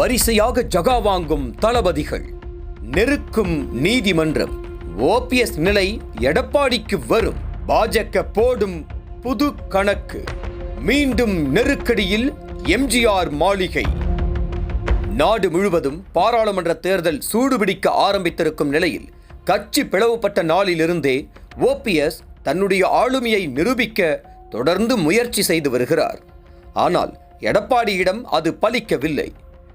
வரிசையாக ஜகா வாங்கும் தளபதிகள். நெருக்கும் நீதிமன்றம். ஓபிஎஸ் நிலை எடப்பாடிக்கு வரும். பாஜக போடும் புது கணக்கு. மீண்டும் நெருக்கடியில் எம்ஜிஆர் மாளிகை. நாடு முழுவதும் பாராளுமன்ற தேர்தல் சூடுபிடிக்க ஆரம்பித்திருக்கும் நிலையில் கட்சி பிளவுபட்ட நாளிலிருந்தே ஓபிஎஸ் தன்னுடைய ஆளுமையை நிரூபிக்க தொடர்ந்து முயற்சி செய்து வருகிறார். ஆனால் எடப்பாடியிடம் அது பலிக்கவில்லை.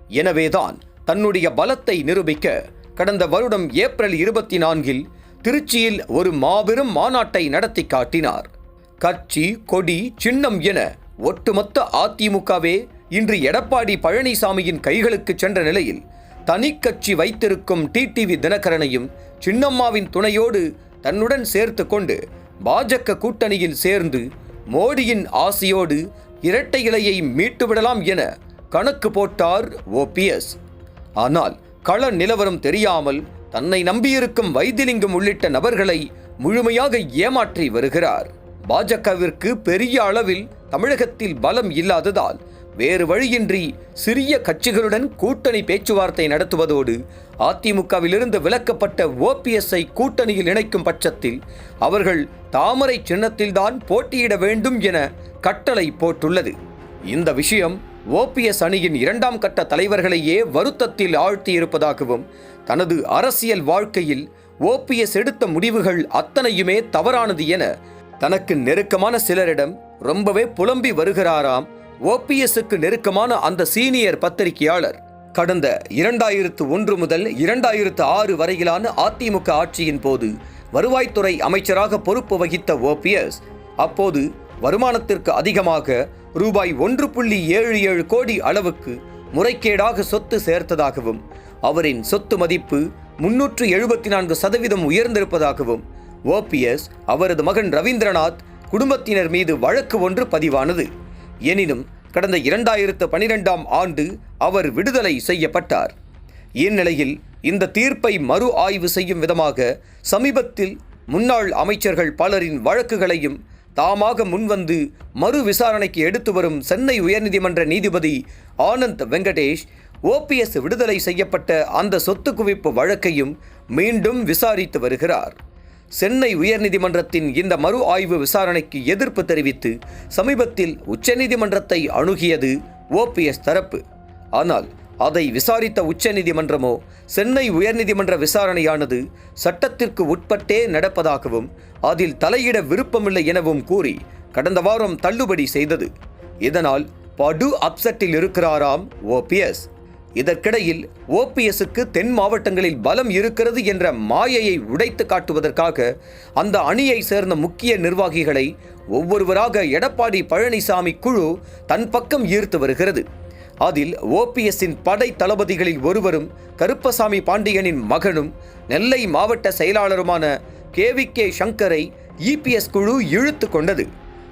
எனவேதான் தன்னுடைய பலத்தை நிரூபிக்க கடந்த வருடம் ஏப்ரல் இருபத்தி நான்கில் திருச்சியில் ஒரு மாபெரும் மாநாட்டை நடத்தி காட்டினார். கட்சி கொடி சின்னம் என ஒட்டுமொத்த அதிமுகவே இன்று எடப்பாடி பழனிசாமியின் கைகளுக்கு சென்ற நிலையில் தனி கட்சி வைத்திருக்கும் டிடிவி தினகரனையும் சின்னம்மாவின் துணையோடு தன்னுடன் சேர்த்து கொண்டு பாஜக கூட்டணியில் சேர்ந்து மோடியின் ஆசையோடு இரட்டை இலையை மீட்டுவிடலாம் என கணக்கு போட்டார் ஓபிஎஸ். ஆனால் கள நிலவரம் தெரியாமல் தன்னை நம்பியிருக்கும் வைத்திலிங்கம் உள்ளிட்ட நபர்களை முழுமையாக ஏமாற்றி வருகிறார். பாஜகவிற்கு பெரிய அளவில் தமிழகத்தில் பலம் இல்லாததால் வேறு வழியின்றி சிறிய கட்சிகளுடன் கூட்டணி பேச்சுவார்த்தை நடத்துவதோடு அதிமுகவிலிருந்து விலக்கப்பட்ட ஓபிஎஸ்ஐ கூட்டணியில் இணைக்கும் பட்சத்தில் அவர்கள் தாமரை சின்னத்தில்தான் போட்டியிட வேண்டும் என கட்டளை போட்டுள்ளது. இந்த விஷயம் ஓபிஎஸ் அணியின் இரண்டாம் கட்ட தலைவர்களையே வருத்தத்தில் ஆழ்த்தியிருப்பதாகவும் தனது அரசியல் வாழ்க்கையில் ஓபிஎஸ் எடுத்த முடிவுகள் அத்தனையுமே தவறானது என தனக்கு நெருக்கமான சிலரிடம் ரொம்பவே புலம்பி வருகிறாராம் ஓபிஎஸ்க்கு நெருக்கமான அந்த சீனியர் பத்திரிகையாளர். கடந்த இரண்டாயிரத்து ஒன்று முதல் இரண்டாயிரத்து ஆறு வரையிலான அதிமுக ஆட்சியின் போது வருவாய்த்துறை அமைச்சராக பொறுப்பு வகித்த ஓபிஎஸ் அப்போது வருமானத்திற்கு அதிகமாக ரூபாய் ஒன்று புள்ளி ஏழு ஏழு கோடி அளவுக்கு முறைகேடாக சொத்து சேர்த்ததாகவும் அவரின் சொத்து மதிப்பு முன்னூற்று எழுபத்தி நான்கு சதவீதம் உயர்ந்திருப்பதாகவும் ஓபிஎஸ் அவரது மகன் ரவீந்திரநாத் குடும்பத்தினர் மீது வழக்கு ஒன்று பதிவானது. எனினும் கடந்த இரண்டாயிரத்து பனிரெண்டாம் ஆண்டு அவர் விடுதலை செய்யப்பட்டார். இந்நிலையில் இந்த தீர்ப்பை மறு ஆய்வு செய்யும் விதமாக சமீபத்தில் முன்னாள் அமைச்சர்கள் பலரின் வழக்குகளையும் தாமாக முன்வந்து மறு விசாரணைக்கு எடுத்து வரும் சென்னை உயர்நீதிமன்ற நீதிபதி ஆனந்த் வெங்கடேஷ் ஓபிஎஸ் விடுதலை செய்யப்பட்ட அந்த சொத்து குவிப்பு வழக்கையும் மீண்டும் விசாரித்து வருகிறார். சென்னை உயர்நீதிமன்றத்தின் இந்த மறு ஆய்வு விசாரணைக்கு எதிர்ப்பு தெரிவித்து சமீபத்தில் உச்சநீதிமன்றத்தை அணுகியது ஓபிஎஸ் தரப்பு. ஆனால் அதை விசாரித்த உச்சநீதிமன்றமோ சென்னை உயர்நீதிமன்ற விசாரணையானது சட்டத்திற்கு உட்பட்டே நடப்பதாகவும் அதில் தலையிட விருப்பமில்லை எனவும் கூறி கடந்த வாரம் தள்ளுபடி செய்தது. இதனால் படு அப்செட்டில் இருக்கிறாராம் ஓபிஎஸ் இதற்கிடையில் ஓபிஎஸ்க்கு தென் மாவட்டங்களில் பலம் இருக்கிறது என்ற மாயையை உடைத்து காட்டுவதற்காக அந்த அணியை சேர்ந்த முக்கிய நிர்வாகிகளை ஒவ்வொருவராக எடப்பாடி பழனிசாமி குழு தன் பக்கம் ஈர்த்து வருகிறது. அதில் ஓபிஎஸ்ஸின் படை தளபதிகளில் ஒருவரும் கருப்பசாமி பாண்டியனின் மகனும் நெல்லை மாவட்ட செயலாளருமான கேவி கே சங்கரை இபிஎஸ் குழு இழுத்து கொண்டது.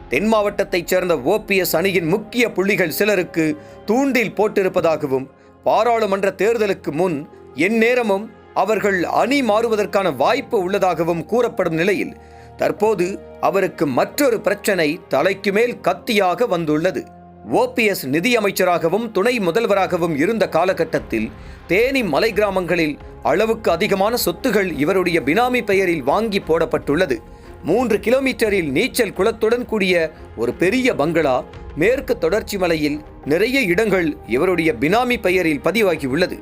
தென் மாவட்டத்தைச் சேர்ந்த ஓபிஎஸ் அணியின் முக்கிய புள்ளிகள் சிலருக்கு தூண்டில் போட்டிருப்பதாகவும் பாராளுமன்ற தேர்தலுக்கு முன் எந்நேரமும் அவர்கள் அணி மாறுவதற்கான வாய்ப்பு உள்ளதாகவும் கூறப்படும் நிலையில் தற்போது அவருக்கு மற்றொரு பிரச்சனை தலைக்கு மேல் கத்தியாக வந்துள்ளது. ஓபிஎஸ் நிதியமைச்சராகவும் துணை முதல்வராகவும் இருந்த காலகட்டத்தில் தேனி மலை கிராமங்களில் அளவுக்கு அதிகமான சொத்துகள் இவருடைய பினாமி பெயரில் வாங்கி போடப்பட்டுள்ளது. மூன்று கிலோமீட்டரில் நீச்சல் குளத்துடன் கூடிய ஒரு பெரிய பங்களா மேற்கு தொடர்ச்சி மலையில் நிறைய இடங்கள் இவருடைய பினாமி பெயரில் பதிவாகியுள்ளது.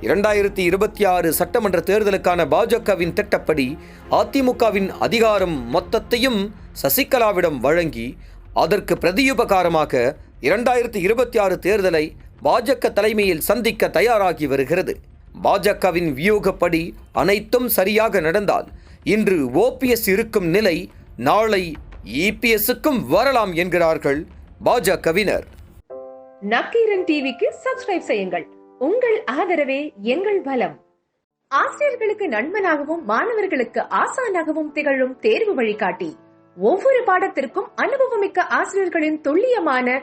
இரண்டாயிரத்தி இருபத்தி ஆறு சட்டமன்ற தேர்தலுக்கான பாஜகவின் திட்டப்படி அதிமுகவின் அதிகாரம் மொத்தத்தையும் சசிகலாவிடம் வழங்கி அதற்கு பிரதியுபகாரமாக இரண்டாயிரத்தி இருபத்தி ஆறு தேர்தலை பாஜக தலைமையில் சந்திக்க தயாராகி வருகிறது. பாஜகவின் வியூகப்படி அனைத்தும் சரியாக நடந்தால் இன்று ஓபிஎஸ் இருக்கும் நிலை நாளை இபிஎஸ்க்கும் வரலாம் என்கிறார்கள் பாஜகவினர். நக்கீரன் டிவிக்கு சப்ஸ்கிரைப் செய்யுங்கள். உங்கள் ஆதரவே எங்கள் பலம். ஆசிரியர்களுக்கு நண்பனாகவும் மாணவர்களுக்கு ஆசானாகவும் திகழும் தேர்வு வழிகாட்டி. ஒவ்வொரு பாடத்திற்கும் அனுபவமிக்க ஆசிரியர்களின் துல்லியமான